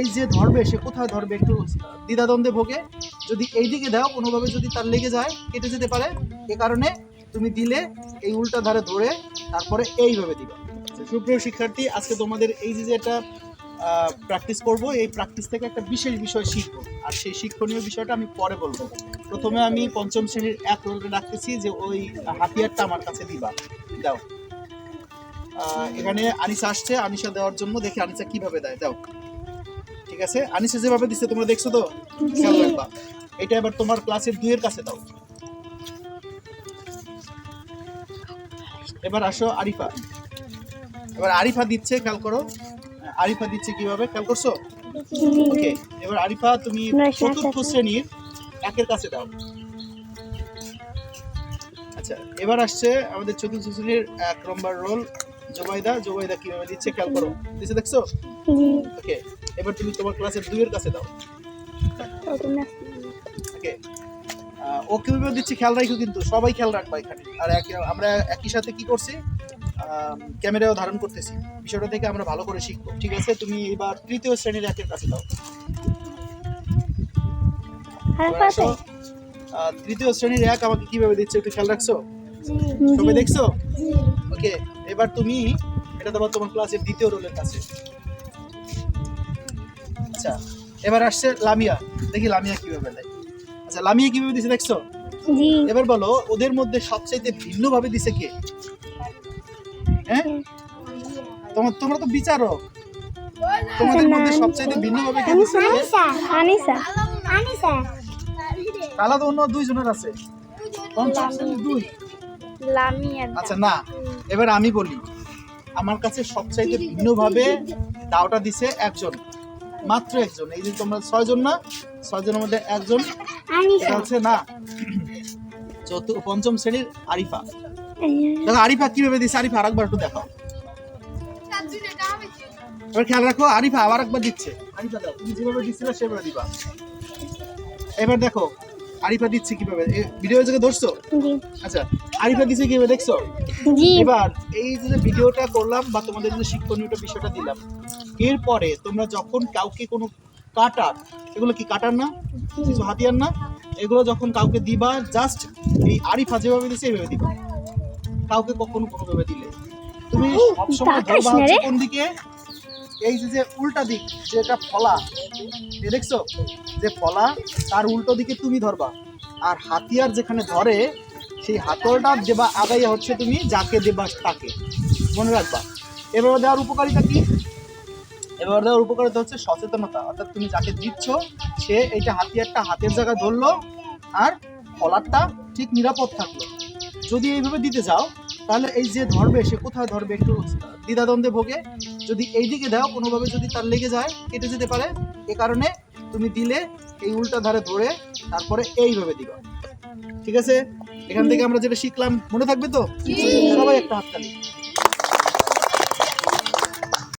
এই যে ধরবে সে কোথায় ধরবে একটু দ্বিধাদ্বন্দ্বে ভোগে। যদি এই দিকে দাও কোনোভাবে যদি তার লেগে যায় কেটে যেতে পারে। এ কারণে তুমি দিলে এই উল্টা ধারে ধরে তারপরে এইভাবে দিবা। আচ্ছা, সুপ্রিয় শিক্ষার্থী আজকে তোমাদের এই যে যেটা প্র্যাকটিস করব এই প্র্যাকটিস থেকে একটা বিশেষ বিষয় শিখব। আর সেই শিক্ষণীয় বিষয়টা আমি পরে বলব। প্রথমে আমি পঞ্চম শ্রেণির এক রোলটা ডাকতেছি যে ওই হাতিয়ারটা আমার কাছে দিবা। দাও। এখানে আনিসা আসছে। আনিসা দেওয়ার জন্য দেখি আনিসা কীভাবে দেয়। দাও। ঠিক আছে? আনিসা যেভাবে দিচ্ছে তোমরা দেখছ তো? খেয়াল রাখবা। এটা এবার তোমার ক্লাসের দুইয়ের কাছে দাও। এবার আসো আরিফা। এবার আরিফা দিচ্ছে খেয়াল করো। আরিফা দিচ্ছে কীভাবে? খেয়াল করছ? ওকে এবার আরিফা তুমি চতুর্থ শ্রেণির একের কাছে দাও। আচ্ছা এবার আসছে আমাদের চতুর্থ শ্রেণির এক নম্বর রোল জোবাইদা জোবাইদা কীভাবে দিচ্ছে খেয়াল করো। দিচ্ছে দেখছ? ওকে এবার তুমি তোমার ক্লাসের দুইয়ের কাছে দাও। ওকে ও কীভাবে দিচ্ছে খেয়াল রাখো কিন্তু সবাই খেয়াল রাখবা এখানে। আর এক- আমরা একই সাথে কি করছি? ক্যামেরাও ধারণ করতেছি। বিষয়টা থেকে আমরা ভালো করে শিখব। ঠিক আছে তুমি এবার তৃতীয় শ্রেণির একের কাছে দাও। এবার তৃতীয় শ্রেণির এক আমাকে কীভাবে দিচ্ছে একটু খেয়াল রাখছো? সবাই দেখছ? ওকে এবার তুমি এটা দেবো তোমার ক্লাসের দ্বিতীয় রোলের কাছে। আচ্ছা এবার আসছে লামিয়া। দেখি লামিয়া কীভাবে দেয় আচ্ছা লামিয়া কীভাবে দিছে দেখছ? জি। এবার বলো ওদের মধ্যে সবচাইতে ভিন্ন ভাবে দিছে কে? হ্যাঁ? তোমার তোমরা তো বিচারক। তোমাদের মধ্যে সবচাইতে ভিন্ন ভাবে কে দিছে? আনিসা আনিসা তালা তো অন্য দুইজনের আছে। শ্রেণির দুই। লামিয়া। আচ্ছা না। এবার আমি বলি আমার কাছে সবচাইতে ভিন্নভাবে দাওটা দিছে একজন মাত্র একজন এই যে তোমরা ছয়জন না? ছয়জনের মধ্যে একজন হচ্ছে না চতুর্থ পঞ্চম শ্রেণির আরিফা। দেখো আরিফা কীভাবে দিচ্ছে আরিফা আরেকবার একটু দেখাও। এবার খেয়াল রাখো আরিফা আবার একবার দিচ্ছে। আরিফা দাও তুমি যেভাবে দিচ্ছিলে সেভাবে দিবা। এবার দেখো আরিফা দিচ্ছে কীভাবে? ভিডিও থেকে ধরছো? আচ্ছা আরিফা দিচ্ছে কীভাবে দেখছ? এবার এই যে ভিডিওটা করলাম বা তোমাদের যে শিক্ষণীয় বিষয়টা দিলাম এরপরে তোমরা যখন কাউকে কোনো কাটার এগুলো কি কাটার না? কিছু হাতিয়ার না? এগুলো যখন কাউকে দিবা জাস্ট এই আরিফা যেভাবে দিচ্ছে এইভাবে দিবা। কাউকে কখনো কোনোভাবে দিলে। তুমি সবসময় ধরবা। কোন দিকে? এই যে যে উল্টা দিক যেটা ফলা দেখছ? যে ফলা, তার উল্টো দিকে তুমি ধরবা। আর হাতিয়ার যেখানে ধরে, সেই হাতলটা দেবা আগাইয়া হচ্ছে তুমি যাকে দেবা তাকে। মনে রাখবা। এবার দেওয়ার উপকারিতা কি? এবার দেওয়ার উপকারিতা হচ্ছে সচেতনতা। অর্থাৎ তুমি যাকে দিচ্ছ, সে এইটা হাতিয়ারটা হাতের জায়গায় ধরলো, আর ফলারটা ঠিক নিরাপদ থাকল। যদি এইভাবে দিতে যাও, তাহলে এই যে ধরবে, সে কোথায় ধরবে একটু দ্বিধাদ্বন্দ্বে ভোগে। যদি এই দিকে দাও কোনোভাবে যদি তার লেগে যায় কেটে যেতে পারে। এ কারণে তুমি দিলে এই উল্টা ধারে ধরে তারপরে এইভাবে দিবা। ঠিক আছে? এখান থেকে আমরা যেটা শিখলাম মনে থাকবে তো? সবাই একটা হাততালি।